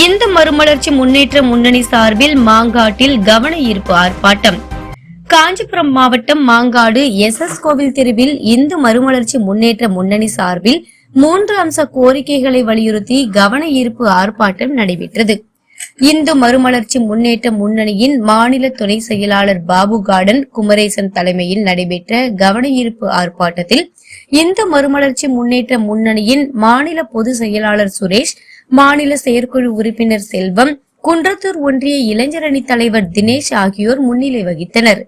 இந்து மறுமலர்ச்சி முன்னேற்ற முன்னணி சார்பில் மாங்காட்டில் கவன ஈர்ப்பு ஆர்ப்பாட்டம். காஞ்சிபுரம் மாவட்டம் மாங்காடு எஸ் எஸ் கோவில் தெருவில் இந்து மறுமலர்ச்சி முன்னேற்ற முன்னணி சார்பில் மூன்று அம்ச கோரிக்கைகளை வலியுறுத்தி கவன ஈர்ப்பு ஆர்ப்பாட்டம் நடைபெற்றது. இந்து மறுமலர்ச்சி முன்னேற்ற முன்னணியின் மாநில துணை செயலாளர் பாபு கார்டன் குமரேசன் தலைமையில் நடைபெற்ற கவன ஈர்ப்பு ஆர்ப்பாட்டத்தில் இந்து மறுமலர்ச்சி முன்னேற்ற முன்னணியின் மாநில பொது செயலாளர் சுரேஷ் மாநில செயற்குழு உறுப்பினர் செல்வம் குன்றத்தூர் ஒன்றிய இளைஞரணி தலைவர் தினேஷ் ஆகியோர் முன்னிலை வகித்தனர்.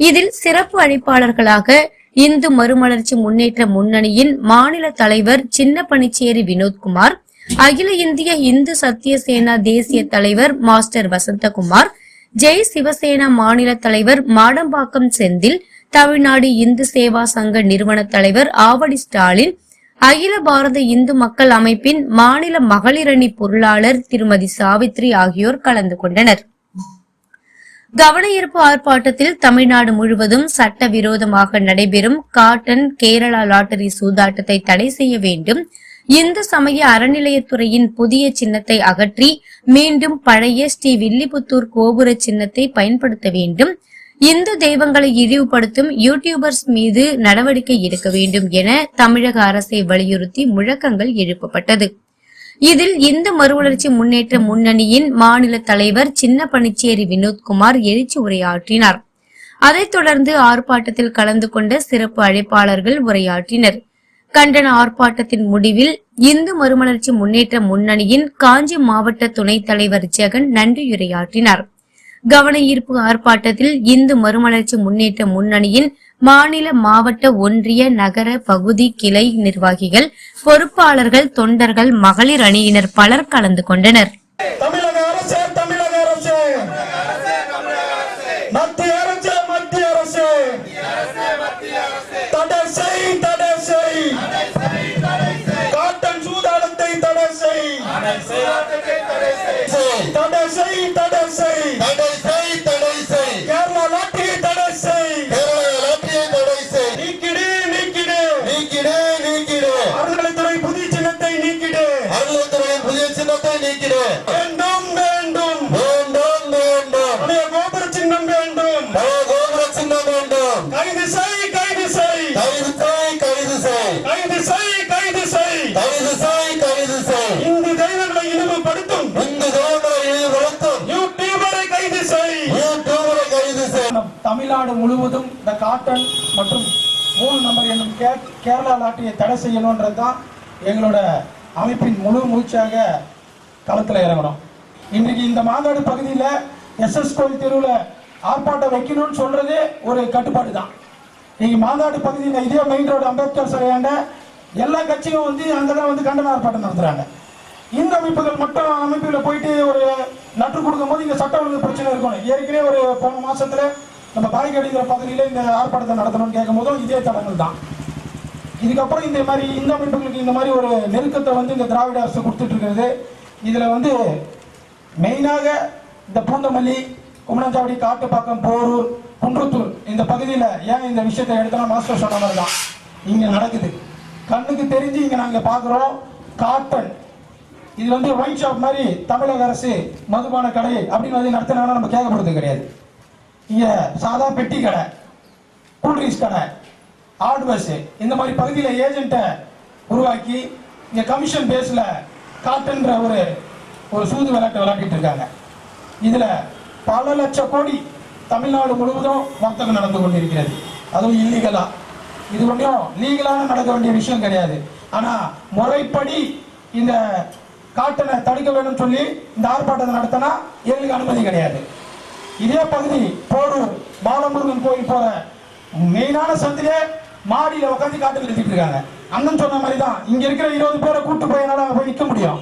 இதில் சிறப்பு அழைப்பாளர்களாக இந்து மறுமலர்ச்சி முன்னேற்ற முன்னணியின் மாநில தலைவர் சின்ன பனிச்சேரி வினோத்குமார் அகில இந்திய இந்து சத்திய சேனா தேசிய தலைவர் மாஸ்டர் வசந்தகுமார் ஜெய் சிவசேனா மாநில தலைவர் மாடம்பாக்கம் செந்தில் தமிழ்நாடு இந்து சேவா சங்க நிறுவன தலைவர் ஆவடி ஸ்டாலின் அகில பாரத இந்து மக்கள் அமைப்பின் மாநில மகளிரணி பொருளாளர் திருமதி சாவித்ரி ஆகியோர் கலந்து கொண்டனர். கவனயீர்ப்பு ஆர்ப்பாட்டத்தில் தமிழ்நாடு முழுவதும் சட்டவிரோதமாக நடைபெறும் காட்டன் கேரளா லாட்டரி சூதாட்டத்தை தடை செய்ய வேண்டும். இந்து சமய அறநிலையத்துறையின் புதிய சின்னத்தை அகற்றி மீண்டும் பழைய ஸ்ரீ வில்லிபுத்தூர் கோபுர சின்னத்தை பயன்படுத்த வேண்டும். இந்து தெய்வங்களை இழிவுபடுத்தும் யூடியூபர்ஸ் மீது நடவடிக்கை எடுக்க வேண்டும் என தமிழக அரசை வலியுறுத்தி முழக்கங்கள் எழுப்பப்பட்டது. இதில் இந்து மறுமலர்ச்சி முன்னேற்ற முன்னணியின் மாநில தலைவர் சின்ன பனிச்சேரி வினோத்குமார் எழுச்சி உரையாற்றினார். அதைத் தொடர்ந்து ஆர்ப்பாட்டத்தில் கலந்து கொண்ட சிறப்பு அழைப்பாளர்கள் உரையாற்றினர். கண்டன ஆர்ப்பாட்டத்தின் முடிவில் இந்து மறுமலர்ச்சி முன்னேற்ற முன்னணியின் காஞ்சி மாவட்ட துணைத் தலைவர் ஜெகன் நன்றியுரையாற்றினார். கவன ஈர்ப்பு ஆர்ப்பாட்டத்தில் இந்து மறுமலர்ச்சி முன்னேற்ற முன்னணியின் மாநில மாவட்ட ஒன்றிய நகர பகுதி கிளை நிர்வாகிகள் பொறுப்பாளர்கள் தொண்டர்கள் மகளிர் அணியினர் பலர் கலந்து கொண்டனர். தடை செய் தடை செய். தமிழ்நாடு முழுவதும் இந்த காட்டன் மற்றும் மூணு நம்பர் என்னும் கே- கேரளா லாட்டரியை தடை செய்யணுன்றது தான் எங்களோட அமைப்பின் முழு மூச்சாக களத்தில் இறங்கணும். இன்றைக்கு இந்த மாநாடு பகுதியில் எஸ்எஸ் கோயில் தெருவில் ஆர்ப்பாட்டம் வைக்கணும்னு சொல்கிறதே ஒரு கட்டுப்பாடு தான். நீங்கள் மாநாடு பகுதியில் இதே மெயின் ரோடு அம்பேத்கர் சிலையாண்ட எல்லா கட்சியும் வந்து அங்கே தான் வந்து கண்டன ஆர்ப்பாட்டம் நடத்துகிறாங்க இந்த அமைப்புகள் மட்டும் அமைப்பில் போயிட்டு ஒரு நட்டு கொடுக்கும் போது சட்ட ஒழுங்கு பிரச்சனை இருக்கணும். ஏற்கனவே ஒரு போன மாதத்தில் நம்ம பாய்கடிங்கிற பகுதியில் இந்த ஆர்ப்பாட்டத்தை நடத்தணும்னு கேட்கும் போதும் இதே தடங்கள் தான். இதுக்கப்புறம் இந்த மாதிரி இந்த அமைப்புகளுக்கு இந்த மாதிரி ஒரு நெருக்கத்தை வந்து இந்த திராவிட அரசு கொடுத்துட்டு இருக்கிறது இதில் வந்து மெயினாக இந்த பூந்தமல்லி குமணஞ்சாவடி காட்டுப்பாக்கம் போரூர் குன்றத்தூர் இந்த பகுதியில் ஏன் இந்த விஷயத்தை எடுத்தோம்னா மாஸ்டர் சொன்ன மாதிரி தான். இங்கே நடக்குது. கண்ணுக்கு தெரிஞ்சு இங்கே நாங்கள் பார்க்குறோம். காட்டன். இது வந்து ஒயின் ஷாப் மாதிரி தமிழக அரசு மதுபான கடை அப்படின்னு வந்து நடத்தினாங்கன்னா நம்ம கேட்கப்படுறது கிடையாது. இங்கே சாதா பெட்டி கடை கூல்ட்ரிங்க்ஸ் கடை ஹார்ட்வேர்ஸ் இந்த மாதிரி பகுதியில் ஏஜென்ட்டை உருவாக்கி இங்கே கமிஷன் பேஸில் காட்டுன்ற ஒரு ஒரு சூது விளையாட்டு விளையாடிட்டு இருக்காங்க. இதில் பல லட்சம் கோடி தமிழ்நாடு முழுவதும் வர்த்தகம் நடந்து கொண்டிருக்கிறது. அதுவும் இல்லீகலா இது ஒன்றும் லீகலாக நடக்க வேண்டிய விஷயம் கிடையாது. ஆனால் முறைப்படி இந்த காட்டனை தடுக்க வேணும்னு சொல்லி இந்த ஆர்ப்பாட்டத்தை நடத்தினா எங்களுக்கு அனுமதி கிடையாது. இதே பகுதி போரூர் பாலமுருகன் கோயில் போற. மெயினான சந்திலே மாடியில உட்காந்து காட்டு நிறுத்திட்டு இருக்காங்க. அண்ணன் சொன்ன மாதிரி தான் இங்க இருக்கிற இருபது பேரை கூட்டு போய் என்னால போய் நிக்க முடியும்.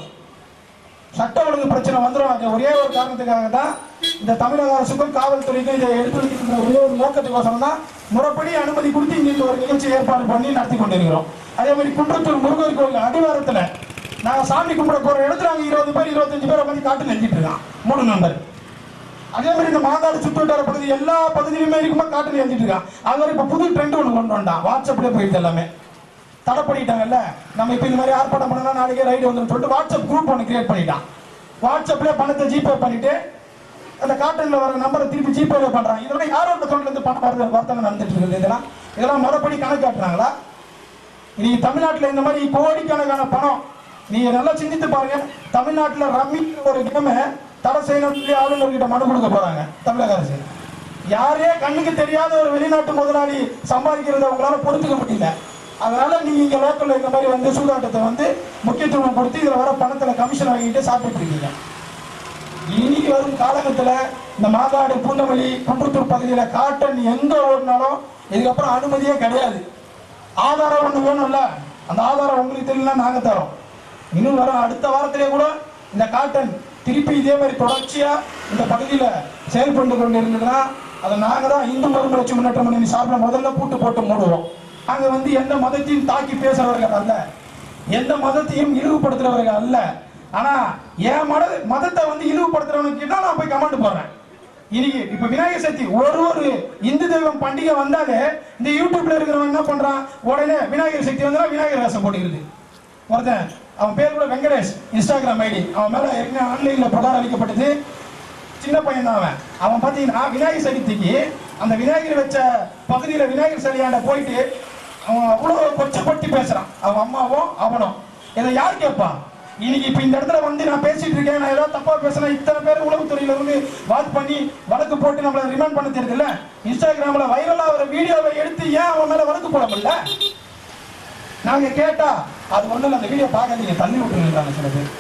சட்ட ஒழுங்கு பிரச்சனை வந்துடும் அது ஒரே ஒரு காரணத்துக்காக தான் இந்த தமிழக அரசுக்கும் காவல்துறைக்கும் இதை எடுத்து வைக்கிற ஒரே ஒரு நோக்கத்துக்கோசரம் தான் முறைப்படி அனுமதி கொடுத்து இங்க இந்த ஒரு நிகழ்ச்சி ஏற்பாடு பண்ணி நடத்தி கொண்டிருக்கிறோம். அதே மாதிரி குன்றத்தூர் முருகர் கோயில் அடிவாரத்துல நாங்க சாமி கும்பிட போற இடத்துல அங்க இருபது பேர் இருபத்தஞ்சு பேர் உட்காந்து காட்டு நெஞ்சிட்டு இருக்கான். மூணு நண்பர். அதே மாதிரி இந்த மாநாடு சுற்றுவட்டார பகுதி எல்லா பகுதியிலுமே இருக்குமா? காட்டு எழுதிட்டு இருக்கான் அது மாதிரி இப்ப புது ட்ரெண்ட் ஒன்று கொண்டு வந்தான். வாட்ஸ்அப்லேயே போயிடுது எல்லாமே. தடை பண்ணிட்டாங்கல்ல நம்ம இப்போ இந்த மாதிரி ஆர்ப்பாட்டம் பண்ணலாம் நாளைக்கே ரைடு வந்துடும் சொல்லிட்டு வாட்ஸ்அப் குரூப் ஒன்று கிரியேட் பண்ணிட்டான். வாட்ஸ்அப்ல பணத்தை ஜிபே பண்ணிட்டு அந்த காட்டனில் வர நம்பரை திருப்பி ஜிபேல பண்றாங்க இதெல்லாம் யாரோட அக்கௌண்ட்ல இருந்து பணம் வருது? வர்த்தகம் நடந்துட்டு இருக்குது இதெல்லாம். இதெல்லாம் மறுபடி கணக்கு காட்டுறாங்களா? நீ தமிழ்நாட்டில் இந்த மாதிரி கோடிக்கணக்கான பணம். நீ நல்லா சிந்தித்து பாருங்க. தமிழ்நாட்டில் ரம்மி ஒரு கேம தடை செய்யணும்னு சொல்லி ஆளுநர்கிட்ட மனு கொடுக்க போறாங்க. தமிழக அரசு. யாரே கண்ணுக்கு தெரியாத ஒரு வெளிநாட்டு முதலாளி சம்பாதிக்கிறத அவங்களால பொறுத்துக்க முடியல. அதனால நீங்க இங்க லோக்கல்ல இந்த மாதிரி வந்து சூதாட்டத்தை வந்து முக்கியத்துவம் கொடுத்து இதுல வர பணத்துல கமிஷன் வாங்கிட்டு சாப்பிட்டு இருக்கீங்க. இனி வரும் காலகட்டத்தில் இந்த மாதாடு பூந்தமல்லி குன்றத்தூர் பகுதியில காட்டன் எங்க ஓடினாலும் இதுக்கப்புறம் அனுமதியே கிடையாது. ஆதாரம் ஒன்று வேணும்ல? அந்த ஆதாரம் உங்களுக்கு தெரியல நாங்க தரோம். இன்னும் வரும் அடுத்த வாரத்திலே கூட இந்த காட்டன் திருப்பி இதே மாதிரி தொடர்ச்சியா இந்த பகுதியில செயல்பட்டு கொண்டு இருந்ததுன்னா அதை நாங்கள் தான் இந்து மறுமலர்ச்சி முன்னேற்ற முன்னணி சார்பில் முதல்ல பூட்டு போட்டு மூடுவோம். அங்கே வந்து எந்த மதத்தையும் தாக்கி பேசுறவர்கள் அல்ல. எந்த மதத்தையும் இழிவுபடுத்துறவர்கள் அல்ல. ஆனா என் மத மதத்தை வந்து இழிவுபடுத்துறவனுக்கு தான் நான் போய் கமெண்ட் போடுறேன். இன்னைக்கு இப்ப விநாயகர் சதுர்த்தி ஒரு ஒரு இந்து தெய்வம் பண்டிகை வந்தாலே இந்த யூடியூப்ல இருக்கிறவன் என்ன பண்றான்? உடனே விநாயகர் சக்தி வந்தா விநாயகர் வேஷம் போட்டுக்கிறது. ஒருத்தன் அவன் பேர் கூட வெங்கடேஷ் இன்ஸ்டாகிராம் ஐடி அவன் மேல ஏற்கனவே ஆன்லைன்ல புகார் அளிக்கப்பட்டது. சின்ன பையன் தான் அவன். அவன் பார்த்தீங்கன்னா விநாயகர் சதுர்த்திக்கு அந்த விநாயகர் வச்ச பகுதியில் விநாயகர் சிலையாண்ட போயிட்டு அவன் அவ்வளோ கொச்சப்பட்டு பேசுறான். அவன் அம்மாவும் அவனும். இதை யார் கேட்பான் இன்னைக்கு இப்போ இந்த இடத்துல வந்து நான் பேசிட்டு இருக்கேன். நான் ஏதாவது தப்பாக பேசுறேன் இத்தனை பேர் உளவுத்துறையில் வந்து வாட்ச் பண்ணி வழக்கு போட்டு நம்மளை ரிமாண்ட் பண்ண தெரியுதுல்ல? இன்ஸ்டாகிராமில் வைரலாக ஒரு வீடியோவை எடுத்து ஏன் அவன் மேலே வழக்கு போட முடியல? நாங்கள் கேட்டால் அது ஒன்றும் அந்த வீடியோ பார்க்காதீங்க தண்ணி விட்டுருக்காங்க சில பேர்.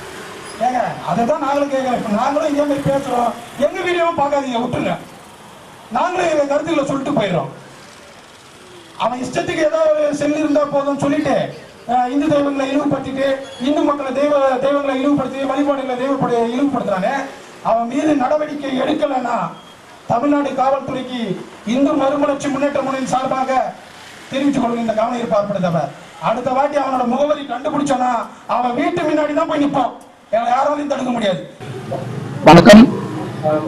ஏங்க அதை தான் நாங்களும் கேட்குறோம் இப்போ நாங்களும் இதே மாதிரி பேசுறோம். எங்கள் வீடியோவும் பார்க்காதீங்க விட்டுருங்க. நாங்களும் எங்கள் கருத்துக்களை சொல்லிட்டு போயிடுறோம். அவன் இஷ்டத்துக்கு ஏதாவது செல்லு இருந்தால் போதும் சொல்லிட்டு இந்து தெய்வங்களை இழிவுபடுத்திட்டு இந்து மக்களை தெய்வ தெய்வங்களை இழிவுபடுத்தி வழிபாடுகளை தெய்வப்படு இழிவுபடுத்துறானே அவன் மீது நடவடிக்கை எடுக்கலைன்னா தமிழ்நாடு காவல்துறைக்கு இந்து மறுமலர்ச்சி முன்னேற்ற முறையின் சார்பாக தெரிவித்துக் கொள்ளுங்க இந்த கவன ஈர்ப்பு அடுத்த வாட்டி அவனோட முகவரி கண்டுபிடிச்சோன்னா அவன் வீட்டு முன்னாடி தான் போய் நிற்பான் எங்களை யாராலையும் தடுக்க முடியாது. வணக்கம்.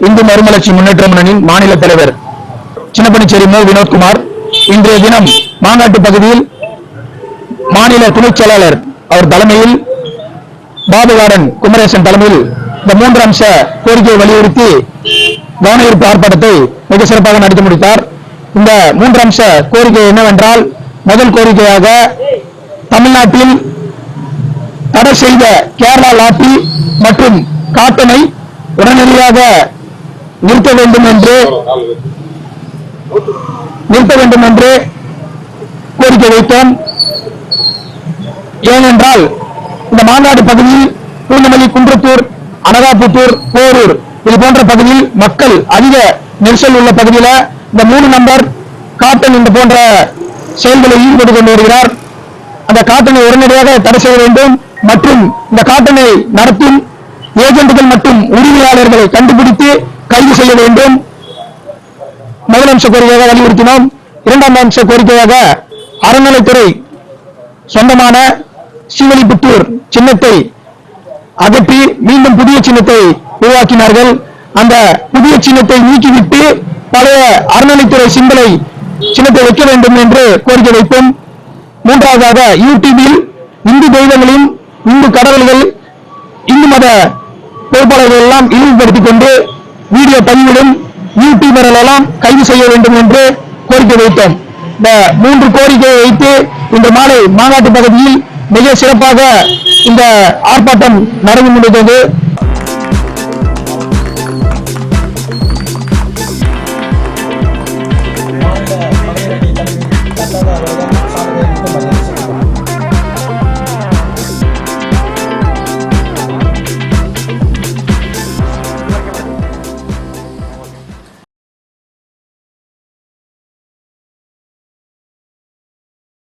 இந்து மறுமலர்ச்சி முன்னேற்ற முன்னணியின் மாநில தலைவர் சின்னப்பணிச்சேரி மு. வினோத்குமார் இன்றைய தினம் மாங்காட்டு பகுதியில் மாநில துணைச் செயலாளர் அவர் தலைமையில் பாபுகாரன் குமரேசன் தலைமையில் இந்த மூன்று அம்ச கோரிக்கையை வலியுறுத்தி கவன ஆர்ப்பாட்டத்தை மிக சிறப்பாக நடத்தி முடித்தார். இந்த மூன்று அம்ச கோரிக்கை என்னவென்றால் முதல் கோரிக்கையாக தமிழ்நாட்டில் தடை செய்த கேரளா லாட்டி மற்றும் காட்டனை உடனடியாக நிறுத்த வேண்டும் என்று நிறுத்த வேண்டும் என்று கோரிக்கை வைத்தோம். ஏனென்றால் இந்த மாநாடு பகுதியில் பூந்தமல்லி குன்றத்தூர் அனகாபுத்தூர் போரூர் இது போன்ற பகுதியில் மக்கள் அதிக நெரிசல் உள்ள பகுதியில இந்த மூணு நம்பர் காட்டன் இந்த போன்ற செயல்களில் ஈடுபட்டு கொண்டு வருகிறார். அந்த காட்டனை உடனடியாக தடை செய்ய வேண்டும். மற்றும் இந்த காட்டனை நடத்தும் ஏஜென்ட்கள் மற்றும் உரிமையாளர்களை கண்டுபிடித்து கைது செய்ய வேண்டும். முதல் அம்ச கோரிக்கையாக வலியுறுத்தினோம். இரண்டாம் அம்ச கோரிக்கையாக அறநிலைத்துறை சொந்தமான ஸ்ரீவலிபுத்தூர் சின்னத்தை அகற்றி மீண்டும் புதிய சின்னத்தை உருவாக்கினார்கள். அந்த புதிய சின்னத்தை நீக்கிவிட்டு பழைய அறநிலைத்துறை சிம்பலை சின்னத்தை வைக்க வேண்டும் என்று கோரிக்கை வைப்போம் மூன்றாவதாக யூடியூபில் இந்து தெய்வங்களின் இந்து கடவுள்கள் இந்து மத பொறுப்பாளர்கள் எல்லாம் இழிவுபடுத்திக் கொண்டு வீடியோ பதிவிடும் யூடியூபர்கள் கைது செய்ய வேண்டும் என்று கோரிக்கை வைத்தோம். இந்த மூன்று கோரிக்கையை வைத்து இந்த மாலை மாநாட்டு பகுதியில் மிக சிறப்பாக இந்த ஆர்ப்பாட்டம் நடந்து முடிந்தது.